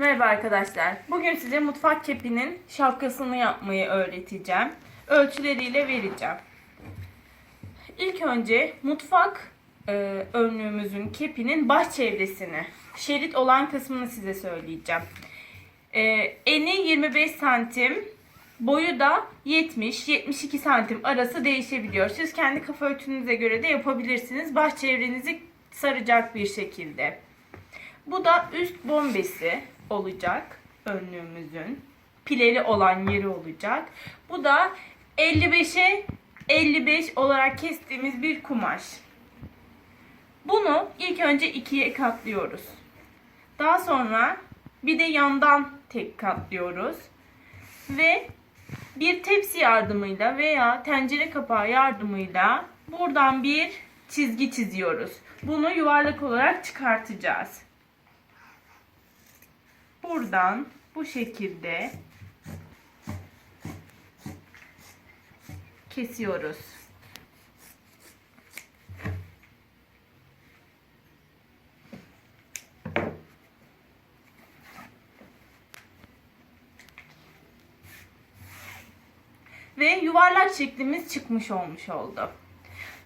Merhaba arkadaşlar. Bugün size mutfak kepinin şapkasını yapmayı öğreteceğim. Ölçüleriyle vereceğim. İlk önce mutfak e, önlüğümüzün kepinin baş çevresini, şerit olan kısmını size söyleyeceğim. E, eni 25 santim, boyu da 70-72 santim arası değişebiliyor. Siz kendi kafa ölçünüze göre de yapabilirsiniz. Baş çevrenizi saracak bir şekilde. Bu da üst bombesi olacak önlüğümüzün. Pileli olan yeri olacak. Bu da 55'e 55 olarak kestiğimiz bir kumaş. Bunu ilk önce ikiye katlıyoruz. Daha sonra bir de yandan tek katlıyoruz. Ve bir tepsi yardımıyla veya tencere kapağı yardımıyla buradan bir çizgi çiziyoruz. Bunu yuvarlak olarak çıkartacağız. Buradan bu şekilde kesiyoruz. Ve yuvarlak şeklimiz çıkmış olmuş oldu.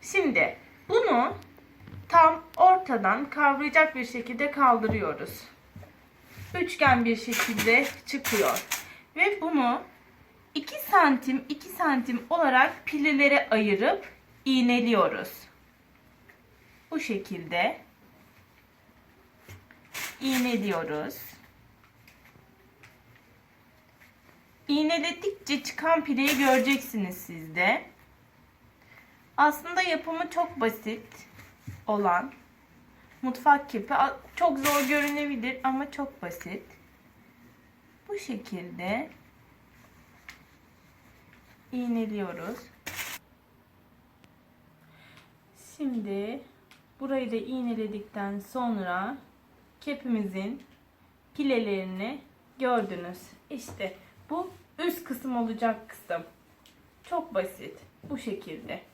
Şimdi bunu tam ortadan kavrayacak bir şekilde kaldırıyoruz üçgen bir şekilde çıkıyor. Ve bunu 2 santim 2 santim olarak pilelere ayırıp iğneliyoruz. Bu şekilde iğneliyoruz. İğneledikçe çıkan pileyi göreceksiniz siz de. Aslında yapımı çok basit olan mutfak kipi çok zor görünebilir ama çok basit. Bu şekilde iğneliyoruz. Şimdi burayı da iğneledikten sonra kepimizin pilelerini gördünüz. İşte bu üst kısım olacak kısım. Çok basit. Bu şekilde.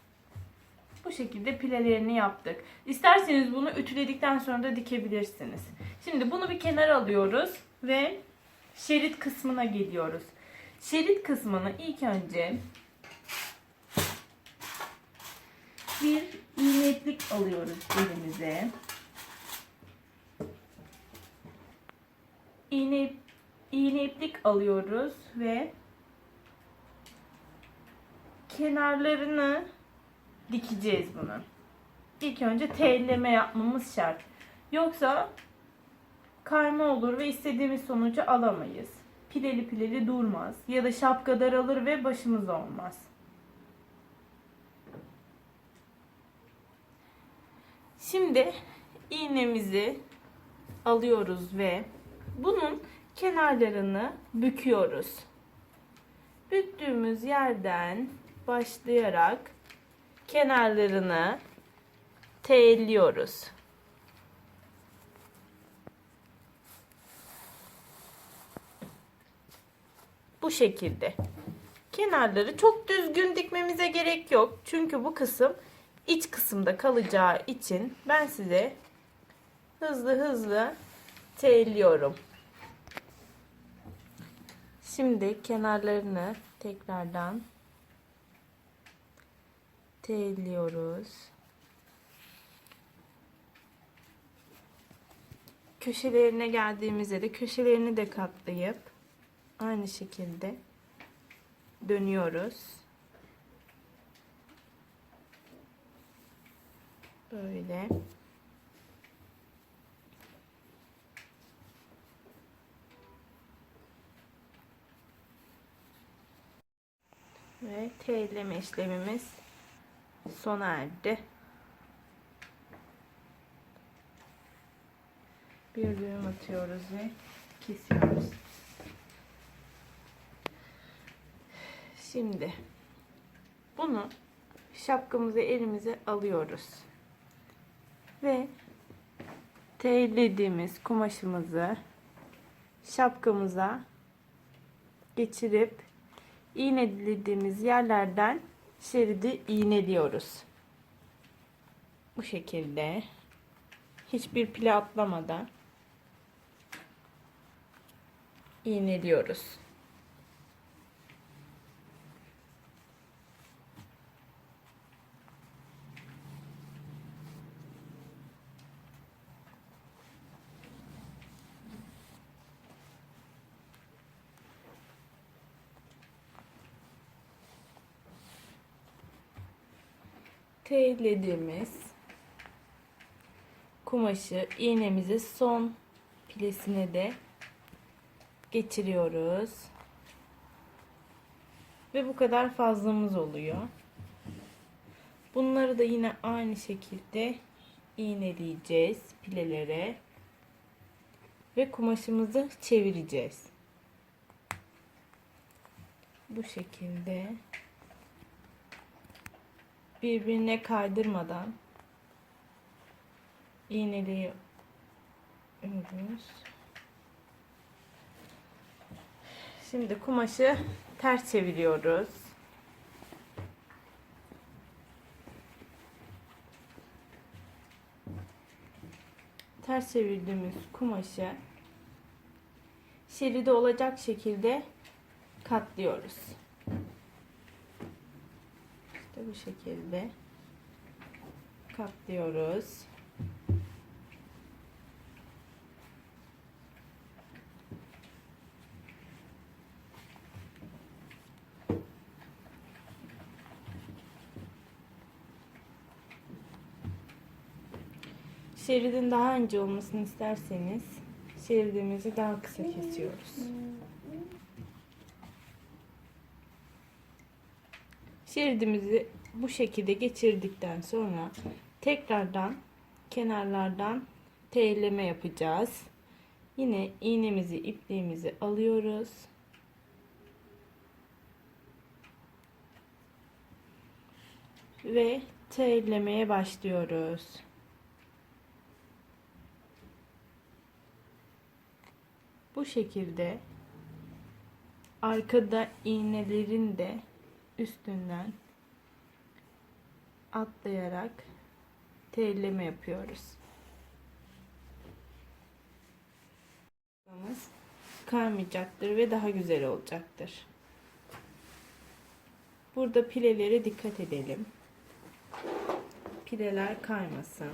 Bu şekilde pilelerini yaptık. İsterseniz bunu ütüledikten sonra da dikebilirsiniz. Şimdi bunu bir kenara alıyoruz ve şerit kısmına geliyoruz. Şerit kısmını ilk önce bir iğne iplik alıyoruz elimize. İğne, iğne iplik alıyoruz ve kenarlarını dikeceğiz bunu. İlk önce telleme yapmamız şart. Yoksa kayma olur ve istediğimiz sonucu alamayız. Pileli pileli durmaz. Ya da şapka daralır ve başımız olmaz. Şimdi iğnemizi alıyoruz ve bunun kenarlarını büküyoruz. Büktüğümüz yerden başlayarak kenarlarını telliyoruz. Bu şekilde. Kenarları çok düzgün dikmemize gerek yok. Çünkü bu kısım iç kısımda kalacağı için ben size hızlı hızlı telliyorum. Şimdi kenarlarını tekrardan telliyoruz. Köşelerine geldiğimizde de köşelerini de katlayıp aynı şekilde dönüyoruz. Böyle. Ve telleme işlemimiz sona erdi. Bir düğüm atıyoruz ve kesiyoruz. Şimdi bunu şapkamızı elimize alıyoruz. Ve tellediğimiz kumaşımızı şapkamıza geçirip iğnelediğimiz yerlerden şeridi iğneliyoruz. Bu şekilde hiçbir pile atlamadan iğneliyoruz. Teylediğimiz kumaşı iğnemizi son pilesine de geçiriyoruz. Ve bu kadar fazlamız oluyor. Bunları da yine aynı şekilde iğneleyeceğiz pilelere. Ve kumaşımızı çevireceğiz. Bu şekilde birbirine kaydırmadan iğneliyoruz. Şimdi kumaşı ters çeviriyoruz. Ters çevirdiğimiz kumaşı şeridi olacak şekilde katlıyoruz. Bu şekilde katlıyoruz. Şeridin daha ince olmasını isterseniz şeridimizi daha kısa kesiyoruz. Şeridimizi bu şekilde geçirdikten sonra tekrardan kenarlardan teyelleme yapacağız. Yine iğnemizi, ipliğimizi alıyoruz. Ve teyellemeye başlıyoruz. Bu şekilde arkada iğnelerin de üstünden atlayarak telleme yapıyoruz. Kaymayacaktır ve daha güzel olacaktır. Burada pilelere dikkat edelim. Pileler kaymasın.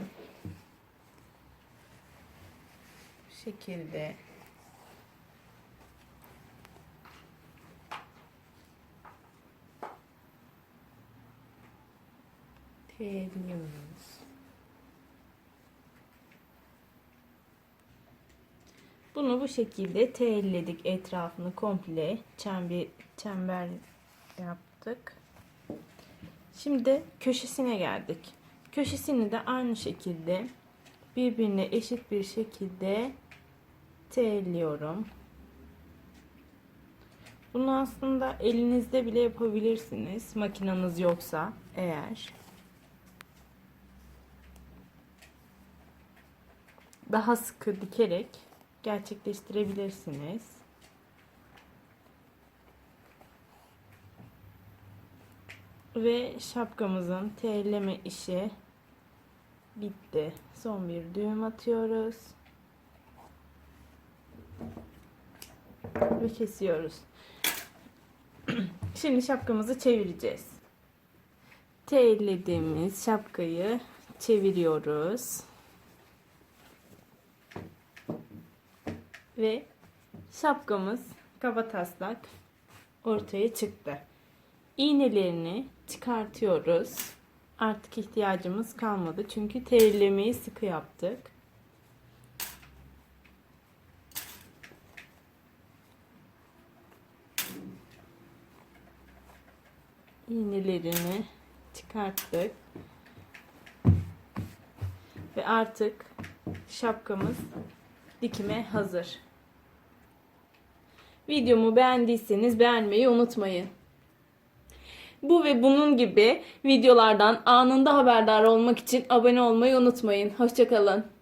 Bu şekilde Teyliyoruz. Bunu bu şekilde teyledik etrafını komple çember, çember yaptık. Şimdi köşesine geldik. Köşesini de aynı şekilde birbirine eşit bir şekilde teyliyorum. Bunu aslında elinizde bile yapabilirsiniz. Makinanız yoksa eğer. Daha sıkı dikerek gerçekleştirebilirsiniz. Ve şapkamızın telleme işi bitti. Son bir düğüm atıyoruz. Ve kesiyoruz. Şimdi şapkamızı çevireceğiz. Tellediğimiz şapkayı çeviriyoruz. Ve şapkamız kaba taslak ortaya çıktı. İğnelerini çıkartıyoruz. Artık ihtiyacımız kalmadı. Çünkü terlemeyi sıkı yaptık. İğnelerini çıkarttık. Ve artık şapkamız dikime hazır. Videomu beğendiyseniz beğenmeyi unutmayın. Bu ve bunun gibi videolardan anında haberdar olmak için abone olmayı unutmayın. Hoşçakalın.